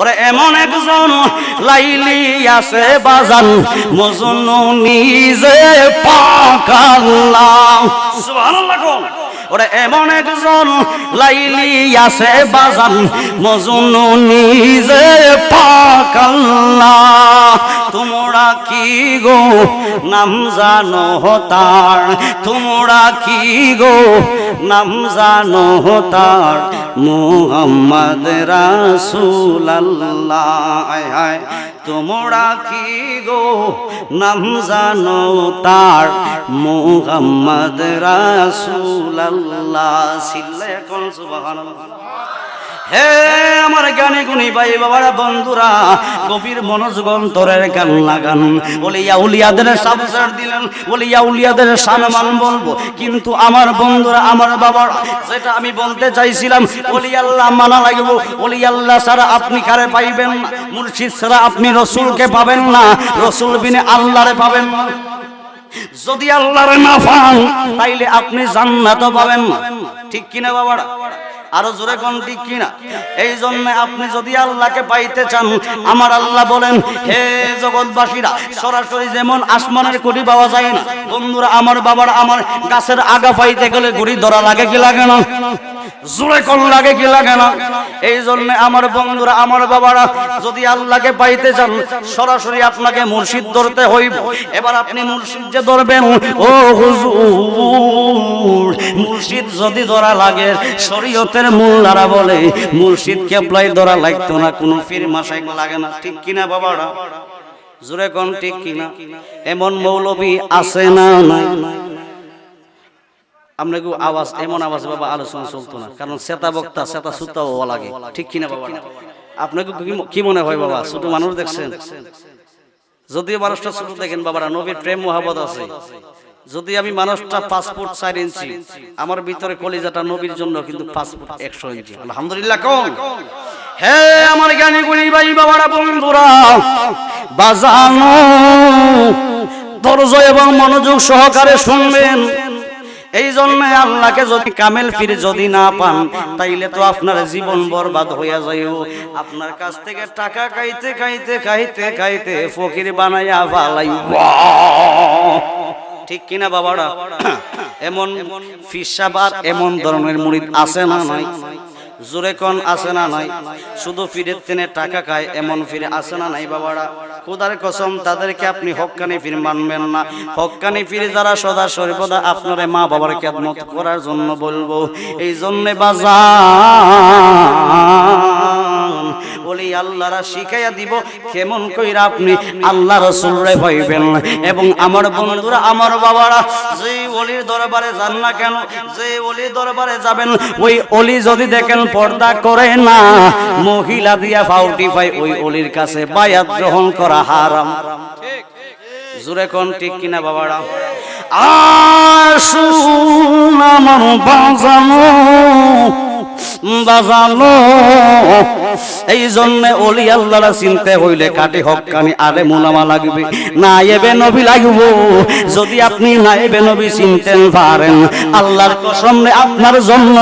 ওরে এমন একজন লাইলি আছে বাজান, মজনু নিজে পাকাল্লাহ সুবহানাল্লাহ কোন। ওরে এমন একজন লাইলি আছে বাজান, মজনু নিজে পাকাল্লাহ তোমরা কি গো নাম জানো তার? তোমরা কি গো নাম জানো তার? মুহাম্মদ রাসুল্লাহ তোমরা কি গো? নাম জানো তার। মুহাম্মদ রাসুল্লাহ সিল্লা এখন সুবহানাল্লাহ। হে গানে গুনি ভাই বাবারা বন্ধুরা, গভীর মনোযোগ অন্তরের গান লাগান। বলিয়া উলিয়াদের সাবসার দিলেন, বলিয়া উলিয়াদের সম্মান বলব। কিন্তু আমার বন্ধুরা, আমার বাবার, যেটা আমি বলতে চাইছিলাম বলি আল্লাহ মানা লাগবো বলি আল্লাহ ছাড়া আপনি কারে পাইবেন না? মুর্শিদ ছাড়া আপনি রসুলকে পাবেন না, রসুল বিনে আল্লাহরে পাবেন না। যদি আল্লাহর না পান, তাইলে আপনি জান্নাত পাবেন না। ঠিক কিনা বাবারা? আরও জোরে কোন ঠিক কিনা? এই জন্য আপনি যদি আল্লাহকে পাইতে চান, আমার আল্লাহ বলেন, হে জগৎবাসীরা, সরাসরি যেমন আসমানের কুড়ি পাওয়া যায় না, বন্ধুরা, আমার বাবার আমার গাছের আগা পাইতে গেলে গুড়ি ধরা লাগে কি লাগে না? জোরে কোন লাগে কি লাগে না? এই জন্য আমার বন্ধুরা, আমার বাবারা, যদি আল্লাহকে পাইতে চান, সরাসরি আপনাকে মুর্শিদ ধরতে হইব। এবার আপনি মুর্শিদ যে ধরবেন, ও হুজুর, মুর্শিদ যদি ধরা লাগে, শরীয়তের মোল্লারা বলে মুর্শিদ কেবলাই ধরা লাগতো না, কোনো ফির মাসাই লাগে না। ঠিক কিনা বাবারা? জোরে কোন ঠিক কিনা? এমন মৌলবী আছে না নাই? আমরা কেউ আওয়াজ এমন আওয়াজ বাবা আলোচনা চলতো না। কারণ শ্বেতা বক্তা সেতা সুতাও লাগে। ঠিক কিনা বাবা? আপনাকে কি- কি মনে হয় বাবা? ছোট মানুষ দেখছেন? যদিও মানুষটা ছোট দেখেন বাবারা নবীর প্রেম মহাবত আছে। যদি আমি মানুষটা পাসপোর্ট চার ইঞ্চি আমার ভিতরে কলিজাটা নবীর জন্য কিন্তু পাসপোর্ট একশো ইঞ্চি। আলহামদুলিল্লাহ কোন হে আমার জ্ঞানী গুণী ভাই বাবারা বন্ধুরা বাজানো ধৈর্য এবং মনোযোগ সহকারে শুনবেন। এই জন্য আল্লাহকে যদি কামেল ফিরে যদি না পান, তাইলে তো আপনার জীবন বরবাদ হইয়া যাইও আপনার কাছ থেকে টাকা খাইতে খাইতে খাইতে খাইতে ফকির বানাইয়া ফালাইব। ঠিক কিনা বাবারা? এমন ফিসাবার এমন ধরনের মুড়িদ আছে না নাই? জোরে কন আসে না নাই? শুধু ফিরে তেনে টাকা খায়, এমন ফিরে আসে না নাই বাবারা? খুদার কসম, তাদেরকে আপনি হকানি ফির মানবেন না। হকানি ফিরে যারা সদা সর্বদা আপনার মা বাবার খেদমত করার জন্য বলব। এই জন্যে বলি আল্লাহরা শিখাইয়া দিব, কেমন কইরা আপনি আল্লাহ রসুলরে হইবেন এবং আমার বন্ধুরা, আমার বাবারা যে অলির দরবারে যান না কেন যে অলির দরবারে যাবেন, ওই অলি যদি দেখেন পর্দা করে না, মহিলা দিয়া ফাউটি পাই ওই অলির কাছে বায়াত গ্রহণ করা হারাম। জুরে কোন ঠিক কিনা বাবারা? আসুন আমার বাজানো। বাজানো এই জন্যে অলি আল্লাহরা চিনতে হইলে কাটি হকানি আরে মুনামা লাগবে। না এবে নবী লাগব, যদি আপনি না এবে নবী চিনতেন পারেন। আল্লাহর কসম আপনার জন্য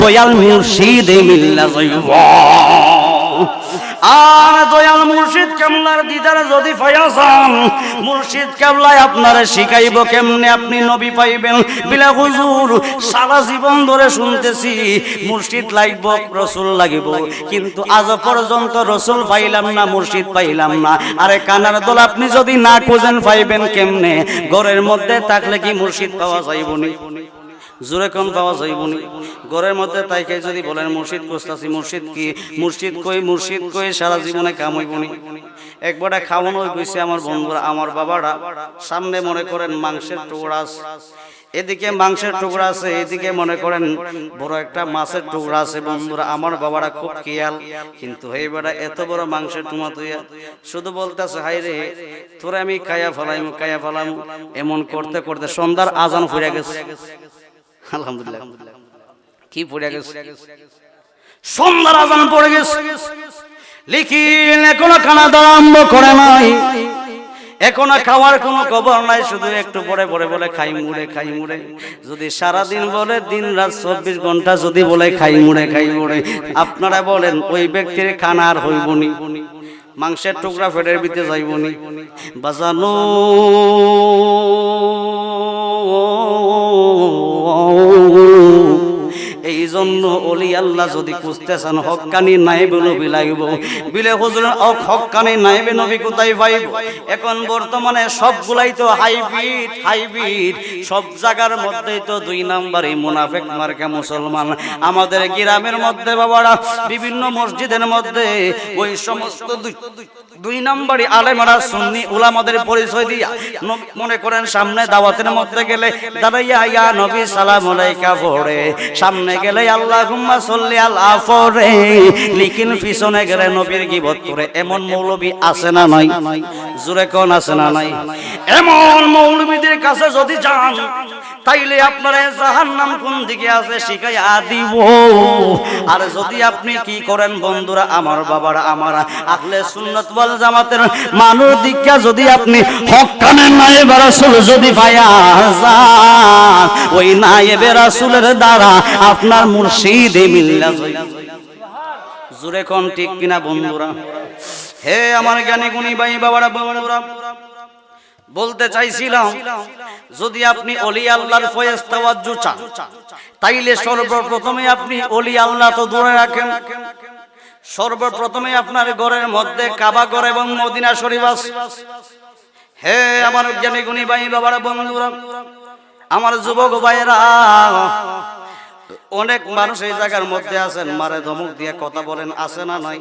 দয়াল মুর্শিদ মিল্লা যাইব আর দয়াল মুর্শিদ কেমলার দিদার যদি পাইয়াছান মুর্শিদ শিখাইব কেমনে আপনি নবী পাইবেন। বিলা হুজুর, সারা জীবন ধরে শুনতেছি, মুর্শিদ লাগব রসুল লাগিব। কিন্তু আজ পর্যন্ত রসুল পাইলাম না, মুর্শিদ পাইলাম না। আরে কানার দল আপনি যদি না খুঁজেন পাইবেন কেমনে? ঘরের মধ্যে থাকলে কি মুর্শিদ পাওয়া যাইবনি? জোরে কোন পাওয়া যাইবনি। ঘরের মধ্যে তাইকে যদি বলেন, মুর্শিদ কোস্তাছি মুর্শিদ কি? মুর্শিদ কই মুর্শিদ কই? সারা জীবনে কাম হইবনি। একবারে খাওয়ানো গেছে আমার বন্ধুরা, আমার বাবারা। সামনে মনে করেন মাংসের টুকরা। এদিকে মাংসের টুকরা আছে, এদিকে মনে করেন বড় একটা মাছের টুকরা আছে বন্ধুরা। আমার বাবারা খুব খেয়াল। কিন্তু এই বেড়া, এত বড় মাংসের টুমা তুইয়া শুধু বলতেছে হাই রে, তোরা আমি কায়া ফেলাইম কায়া ফেলাম। এমন করতে করতে সন্ধ্যার আজান ফুরে গেছে। আলহামদুলিল্লাহ। কি পড়ে গেছে? সন্ধ্যার আজান পড়ে গেছে। এখনও খানা দাঁড়াম্ব করে নাই। এখন খাওয়ার কোনো খবর নাই শুধু একটু পরে পরে বলে খাই মুড়ে খাই মুড়ে। যদি সারা দিন বলে দিন রাত চব্বিশ ঘণ্টা যদি বলে খাই মুড়ে খাই মুড়ে। আপনারা বলেন ওই ব্যক্তির খানা আর হইবনি মাংসের টুকরা ফেটের ভিতরে যাইবনি বাজানো আল্লাহ যদি খুঁজতেছেন, হকানি নাইবে নবী লাগব। বিলে হুজুর হকানি নাইবে নবী কোথায় পাইব? এখন বর্তমানে সবগুলাই তো হাইব্রিড হাইব্রিড। সব জায়গার মধ্যেই তো দুই নাম্বারই মুনাফেক মার্কা মুসলমান। আমাদের গ্রামের মধ্যে বাবারা, বিভিন্ন মসজিদের মধ্যে ওই সমস্ত দুই নাম্বারই আলেমারা সুন্নি উলামাদের পরিচয় দিয়া মনে করেন সামনে দাওয়াতের মধ্যে গেলে দাঁড়াইয়া ইয়া নবী, সালাম আলাইকা পড়ে সামনে গেলে, আল্লাহুম্মা সাল্লি আলা পড়ে লিখিন পিছনে গেলে নবীর গিবত করে। এমন আছে না নাই? আছে না নাই? এমন মৌলবীদের কাছে যদি যান, তাইলে আপনার জাহান্নাম কোন দিকে আছে শিখাইয়া দিব। আর যদি আপনি কি করেন বন্ধুরা, আমার বাবারা, আমার আহলে সুন্নাত ওয়াল জামাতের মানুষ যদি আপনি যদি যান, ওই নায়েবে রাসূলের দ্বারা আপনার মুর্শিদে জোরে কোন ঠিক কিনা বন্ধুরা? হে আমার জ্ঞানী গুণী ভাই বাবারা বলতে চাইছিলাম, যদি আপনি অলি আল্লাহর চান, তাইলে সর্বপ্রথমে আপনি অলি আল্লাহ তো দূরে রাখেন। সর্বপ্রথমে আপনার ঘরের মধ্যে কাবা ঘর এবং মদিনা শরীফ আছে। হে আমার জ্ঞানী গুণী ভাই বাবারা, বন্ধুরা, আমার যুবক ভাইয়েরা অনেক মানুষ এই জায়গার মধ্যে আছেন, মারে ধমক দিয়ে কথা বলেন, আছে না নাই?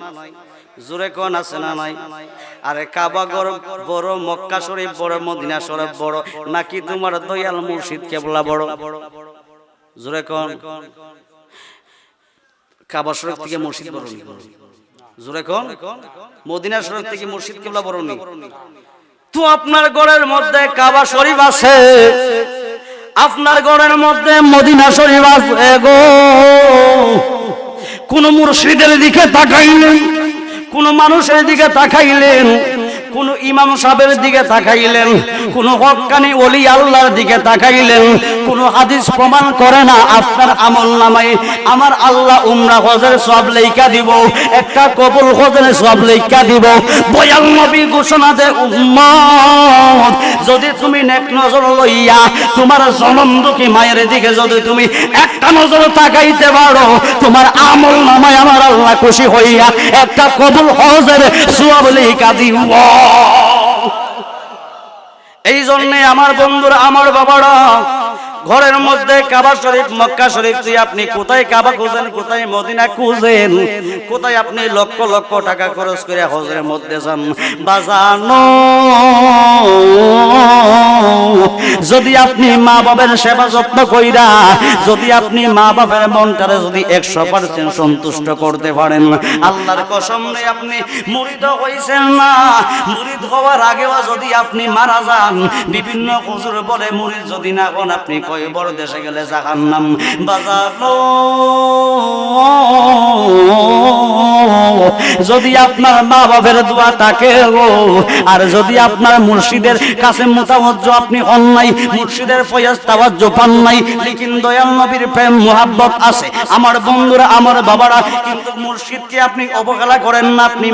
জোরে কোন আছে না নাই? আরে কাবা গর বড় মক্কা শরীফ, বড় মদিনা শরীফ, বড়, নাকি তোমার দয়াল মুর্শিদ কেবলা বড়? জোরে কোন? কাবা শরীফ থেকে মুর্শিদ বড়? জোরে কোন? মদিনা শরীফ থেকে মুর্শিদ কেবলা বড়? তো আপনার ঘরের মধ্যে কাবা শরীফ আছে। আপনার গড়ের মধ্যে মদিনা শরীফ আছে গো। কোন মুর্শিদের দিকে তাকাইলেন, কোন মানুষের দিকে তাকাইলেন কোন ইমাম সাহেবের দিকে তাকাইলেন, কোন হক্কানি ওলি আল্লাহর দিকে তাকাইলেন, কোন হাদিস প্রমাণ করে না আপনার আমল নামায়, আমার আল্লাহ উমরা হজের সব লেখা দিব, একটা কবুল হজের সব লেখা দিব বয়াল নবী ঘোষণা দে উম্মত, যদি তুমি নেক নজর লইয়া তোমার জনম দুঃখী মায়ের দিকে যদি তুমি একটা নজর তাকাইতে পারো, তোমার আমল নামায় আমার আল্লাহ খুশি হইয়া একটা কবুল হজের সব লেখা দিব। এই জন্যে আমার বন্ধুরা, আমার বাবারা, ঘরের মধ্যে কাবা শরীফ, মক্কা শরীফ, তুই আপনি কোথায় কাবা খুঁজেন, কোথায় মদিনা খুঁজেন, কোথায় আপনি লক্ষ লক্ষ টাকা খরচ করে হজের মধ্যে যান? বাজানো। যদি আপনি মা বাবার সেবা যত্ন কইরা, যদি আপনি মা বাবার মনটারে যদি একশো পার্সেন্ট সন্তুষ্ট করতে পারেন, আল্লাহর কসম আপনি মুরিদ হইছেন না। মুরিদ হওয়ার আগেও যদি আপনি মারা যান, বিভিন্ন হুজুর বলে মুরিদ যদি না হন, আপনি কয় বড় দেশে গেলে জাহান্নাম বাজানো যদি আপনার মা বাবার দোয়া থাকে আর যদি আপনার মুর্শিদের কাছে মোতাবজ্জ আপনি হন নাই, মুর্শিদের ফয়াজ তাওয়াজ্জ পান নাই, লেকিন দয়াল নবীর প্রেম, মোহাব্বত আছে। আমার বন্ধুরা, আমার বাবারা, কিন্তু মুর্শিদকে আপনি অবহেলা করেন না, আপনি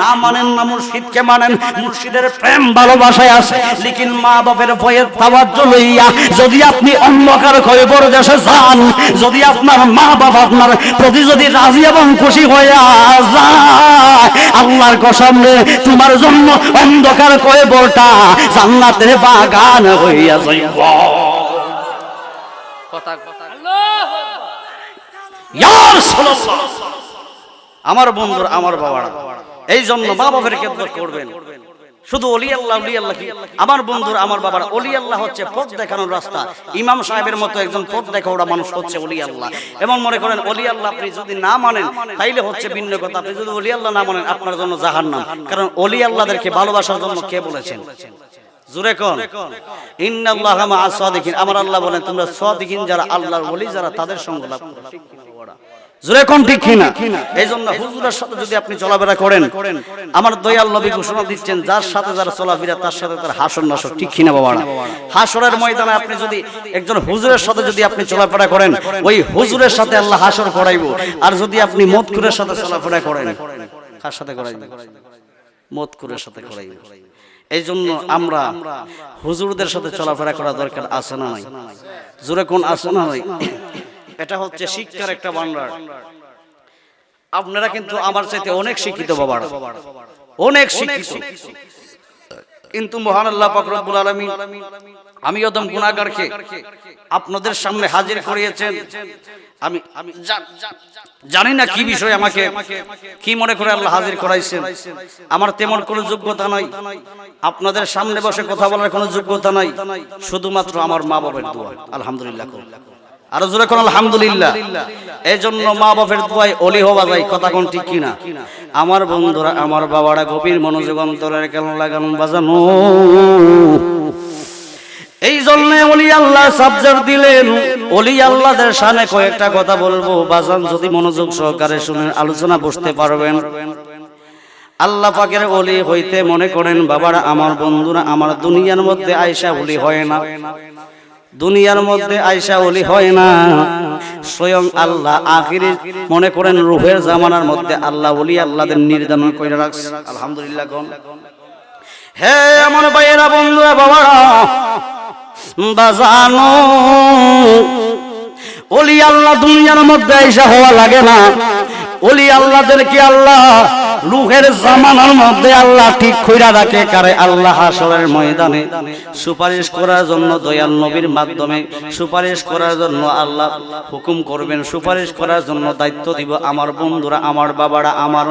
না মানেন না মুর্শিদকে মানেন, মুর্শিদের প্রেম ভালোবাসায় আছে। লেকিন মা বাপের ফয়েজ তাওয়াজ্জ লইয়া যদি আপনি অন্ধকার খবর দেশে যান, যদি আপনার মা বাবা আপনার প্রতি যদি রাজি এবং খুশি হয়ে যায় আল্লাহর কসম রে, তোমার জন্য অন্ধকার কয়বরটা জান্নাতের বাগান হইয়া যাইব। কথা আমার বন্ধুর আমার বাবারা এই জন্য মা বাবার খেদমত করবেন। শুধু অলি আল্লাহ অলি আল্লাহ কি? আমার বন্ধুর, আমার বাবার অলি আল্লাহ হচ্ছে পথ দেখানোর রাস্তা। ইমাম সাহেবের মতো একজন পথ দেখা ওরা মানুষ হচ্ছে অলি আল্লাহ। এবং মনে করেন, অলি আল্লাহ আপনি যদি না মানেন, তাইলে হচ্ছে ভিন্ন কথা। আপনি যদি অলি আল্লাহ না মানেন, আপনার জন্য জাহান্নাম। কারণ অলি আল্লাহদেরকে ভালোবাসার জন্য কে বলেছেন? জুরে কোন? আমার আল্লাহ বলেন, তোমরা সাদিকিন যারা আল্লাহর ওলি যারা তাদের সঙ্গ লাভ। ঠিক কিনা বাবারা? জোরে কোন ঠিক কিনা? এই জন্য হুজুরের সাথে যদি আপনি চলাফেরা করেন আমার দয়াল নবী ঘোষণা দিচ্ছেন যার সাথে যার চলাফেরা তার সাথে তার হাসর নাসর ঠিক কিনা বাবা হাসরের ময়দানে আপনি যদি একজন হুজুরের সাথে যদি আপনি চলাফেরা করেন ওই হুজুরের সাথে আল্লাহ হাসর করাইবো। আর যদি আপনি মতকুরের সাথে চলাফেরা করেন কার সাথে করাইবো? মতকুরের সাথে করাইবো। এই জন্য আমরা হুজুরদের সাথে চলাফেরা করা দরকার আছে না নাই? জোরে কোন আছে না নাই? এটা হচ্ছে শিক্ষার একটা ভান্ডার আপনারা কিন্তু আমার চাইতে অনেক শিক্ষিত বাবার। অনেক শিক্ষিত। কিন্তু মহান আল্লাহ পাক রব্বুল আলামিন আমি অদম গুনাহগারকে আপনাদের সামনে হাজির করিয়েছেন। আমি জানি না কি বিষয় আমাকে কি মনে করে আল্লাহ হাজির করাইছেন। আমার তেমন কোনো যোগ্যতা নাই। আপনাদের সামনে বসে কথা বলার কোনো যোগ্যতা নাই। শুধুমাত্র আমার মা বাবার দোয়া। আলহামদুলিল্লাহ। আরও জোরে কোন আলহামদুলিল্লাহ। এই জন্য মা বাপের দোয়ায় অলি হওয়া যায় কথা কোন ঠিক কিনা? আমার বন্ধুরা আমার বাবারা গভীর মনোযোগ অন্তরের কেন লাগানো বাজানো? এই জন্য অলি আল্লাহ সাবজার দিলেন। অলি আল্লাহদের সামনে কয়েকটা কথা বলব। বাজান যদি মনোযোগ সহকারে শুনে আলোচনা বসতে পারবেন। আল্লাহ পাকের অলি হইতে মনে করেন বাবারা আমার বন্ধুরা আমার দুনিয়ার মধ্যে আয়সা অলি হয় না। দুনিয়ার মধ্যে আয়সা অলি হয় না। স্বয়ং আল্লাহ আখিরি মনে করেন রুহের জামানার মধ্যে আল্লাহ অলি আল্লাহদের নির্ধারণ করে রাখছে। আলহামদুলিল্লাহ হে আমার ভাইয়েরা বন্ধুরা বাবারা বাজানো অলি আল্লাহ দুনিয়ার মধ্যে আয়সা হওয়া লাগে না। অলি আল্লাহদেরকে আল্লাহ রুহের জামানার মধ্যে আল্লাহ ঠিক কইরা রাখে, কারে আল্লাহ হাসরের ময়দানে সুপারিশ করার জন্য দয়াল নবীর মাধ্যমে সুপারিশ করার জন্য আল্লাহ হুকুম করবেন, সুপারিশ করার জন্য দায়িত্ব দিব। আমার বন্ধুরা, আমার বাবারা, আমার